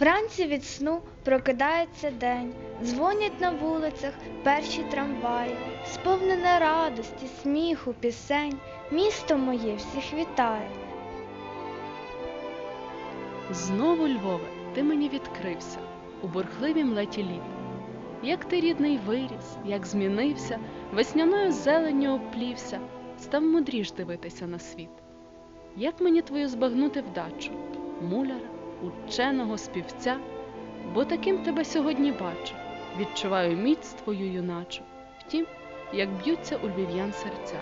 Вранці від сну прокидається день, дзвонять на вулицях перші трамваї, сповнене радості, сміху, пісень, місто моє всіх вітає. Знову, Львове, ти мені відкрився у бурхливім леті літ. Як ти рідний виріс, як змінився, весняною зеленню оплівся, став мудріш дивитися на світ. Як мені твою збагнути вдачу, муляра, ученого співця, бо таким тебе сьогодні бачу, відчуваю міць твою юначу, втім, як б'ються у львів'ян серця.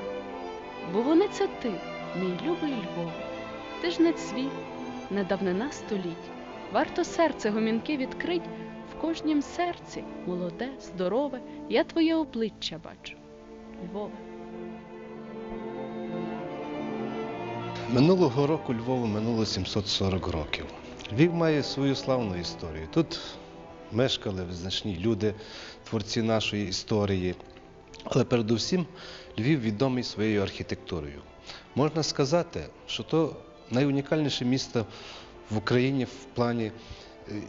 Бо вони це ти, мій любий Львове, ти ж не цвіт, не давнина століть. Варто серце гомінки відкрить, в кожнім серці, молоде, здорове, я твоє обличчя бачу. Львове. Минулого року Львову минуло 740 років. Львів має свою славну історію. Тут мешкали визначні люди, творці нашої історії. Але передусім Львів відомий своєю архітектурою. Можна сказати, що то найунікальніше місто в Україні в плані е,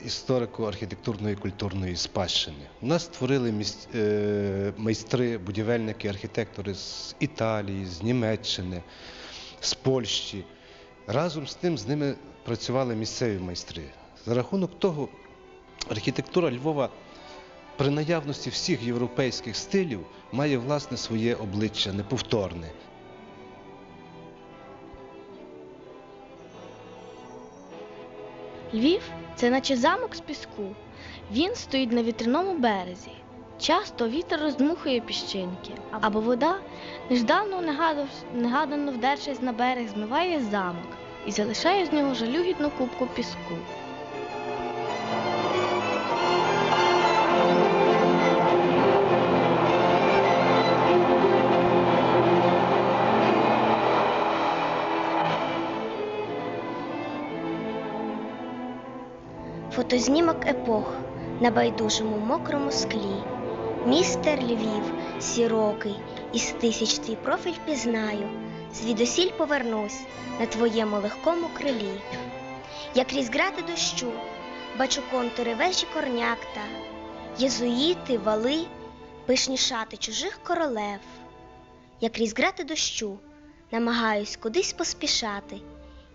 історико-архітектурної культурної спадщини. У нас створили е, майстри, будівельники, архітектори з Італії, з Німеччини, з Польщі. Разом з тим з ними працювали місцеві майстри. За рахунок того, архітектура Львова при наявності всіх європейських стилів має власне своє обличчя неповторне. Львів це наче замок з піску. Він стоїть на вітряному березі. Часто вітер роздмухує піщинки, або вода, неждавно негадано вдершись на берег, змиває замок і залишає з нього жалюгідну кубку піску. Фотознімок епох на байдужому мокрому склі. Містер Львів, сірокий, із тисяч твій профіль пізнаю, звідусіль повернусь на твоєму легкому крилі. Я крізь грати дощу, бачу контури вежі корнякта, єзуїти, вали, пишні шати чужих королев. Я крізь грати дощу, намагаюсь кудись поспішати,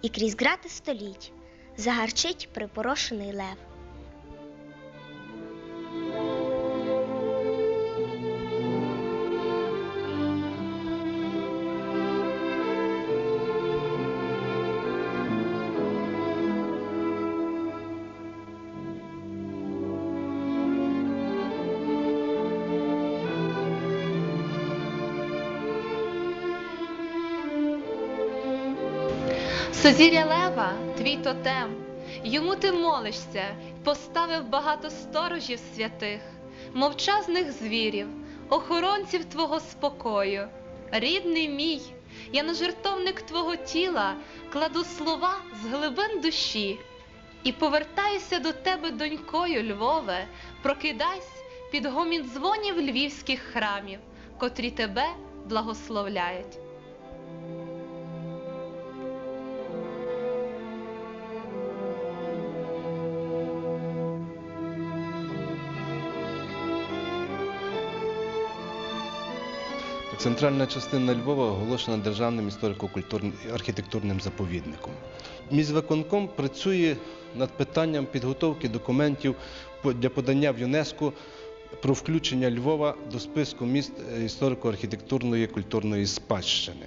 і крізь грати століть загарчить припорошений лев. Сузір'я Лева, твій тотем, йому ти молишся, поставив багато сторожів святих, мовчазних звірів, охоронців твого спокою. Рідний мій, я на жертовник твого тіла кладу слова з глибин душі і повертаюся до тебе, донькою, Львове, прокидайся під гомін дзвонів львівських храмів, котрі тебе благословляють. Центральна частина Львова оголошена державним історико-культурним і архітектурним заповідником. Міськвиконком працює над питанням підготовки документів для подання в ЮНЕСКО про включення Львова до списку міст е, історико-архітектурної культурної спадщини.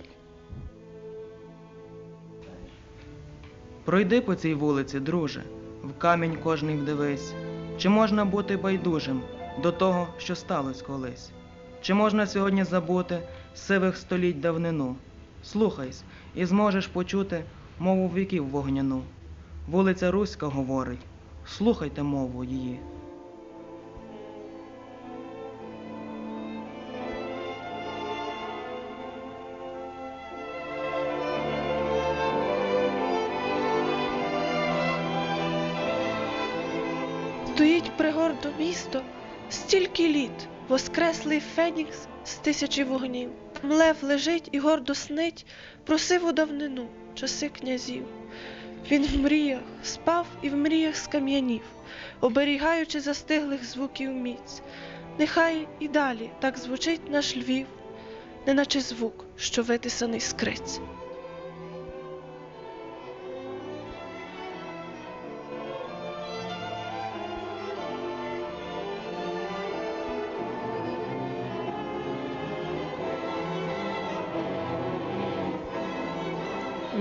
Пройди по цій вулиці, друже, в камінь кожний вдивись. Чи можна бути байдужим до того, що сталося колись? Чи можна сьогодні забути сивих століть давнину? Слухайсь, і зможеш почути мову віків вогняну. Вулиця Руська говорить, слухайте мову її. Стоїть пригордо місто, стільки літ, воскреслий фенікс з тисячі вогнів. Там лев лежить і гордо снить про сиву давнину, часи князів. Він в мріях спав і в мріях скам'янів, оберігаючи застиглих звуків міць. Нехай і далі так звучить наш Львів, неначе звук, що витисаний з криць.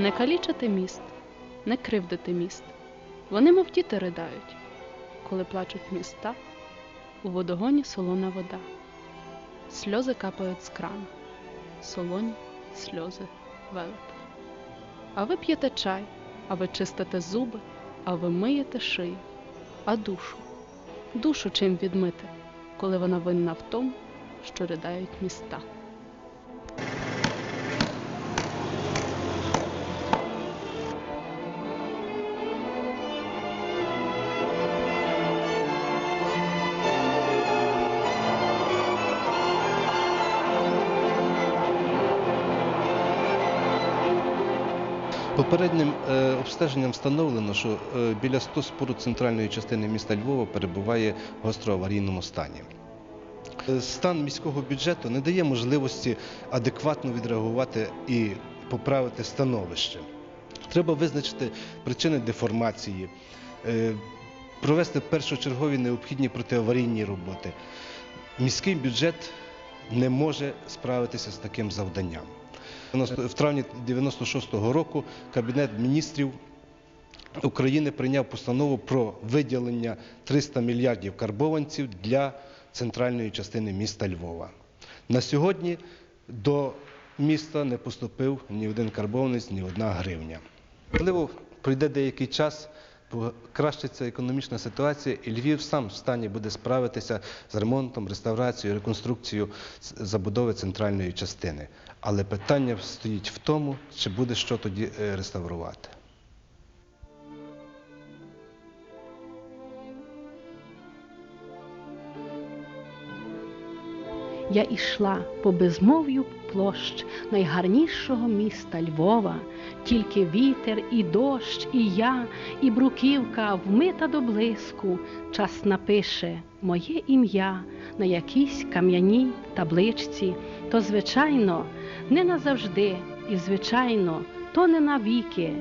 Не калічити міст, не кривдити міст. Вони, мов діти, ридають, коли плачуть міста, у водогоні солона вода. Сльози капають з крана, солоні сльози велета. А ви п'єте чай, а ви чистите зуби, а ви миєте шию, а душу, душу чим відмити, коли вона винна в тому, що ридають міста. Попереднім е, обстеженням встановлено, що е, біля 100 споруд центральної частини міста Львова перебуває в гостроаварійному стані. Е, Стан міського бюджету не дає можливості адекватно відреагувати і поправити становище. Треба визначити причини деформації, е, провести першочергові необхідні протиаварійні роботи. Міський бюджет не може справитися з таким завданням. В травні 96-го року Кабінет міністрів України прийняв постанову про виділення 300 мільярдів карбованців для центральної частини міста Львова. На сьогодні до міста не поступив ні один карбованець, ні одна гривня. Можливо, пройде деякий час, покращиться економічна ситуація, і Львів сам в стані буде справитися з ремонтом, реставрацією, реконструкцією забудови центральної частини. Але питання стоїть в тому, чи буде що тоді е, реставрувати. Я ішла по безмов'ю площ найгарнішого міста Львова, тільки вітер і дощ, і я, і бруківка вмита до блиску, час напише моє ім'я на якійсь кам'яній табличці, то, звичайно, не назавжди, і, звичайно, то не навіки,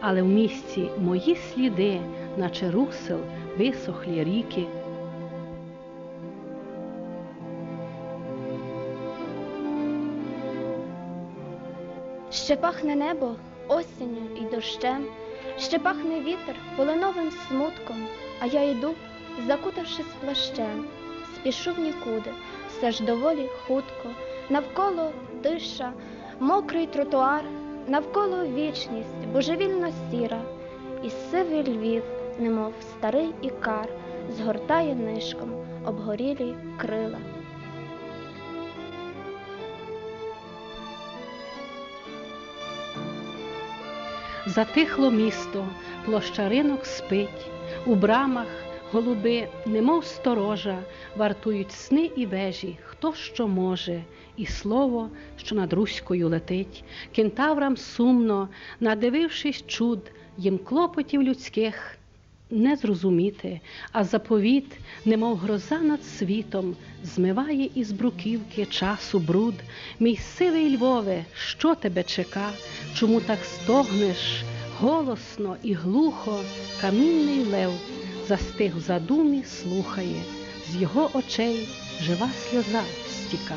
але в місті мої сліди, наче русел, висохлі ріки. Ще пахне небо осінню і дощем, ще пахне вітер полиновим смутком, а я йду, закутавшись плащем, спішу в нікуди, все ж доволі хутко, навколо тиша, мокрий тротуар, навколо вічність, божевільно сіра, і сивий Львів, немов старий ікар, згортає нишком обгорілі крила. Затихло місто, площа ринок спить, у брамах голуби, немов сторожа, вартують сни і вежі, хто що може, і слово, що над Руською летить, кентаврам сумно, надивившись чуд, їм клопотів людських не зрозуміти, а заповіт, немов гроза над світом, змиває із бруківки часу бруд. Мій сивий Львове, що тебе чека? Чому так стогнеш? Голосно і глухо камінний лев застиг задумі, слухає, з його очей жива сльоза стіка.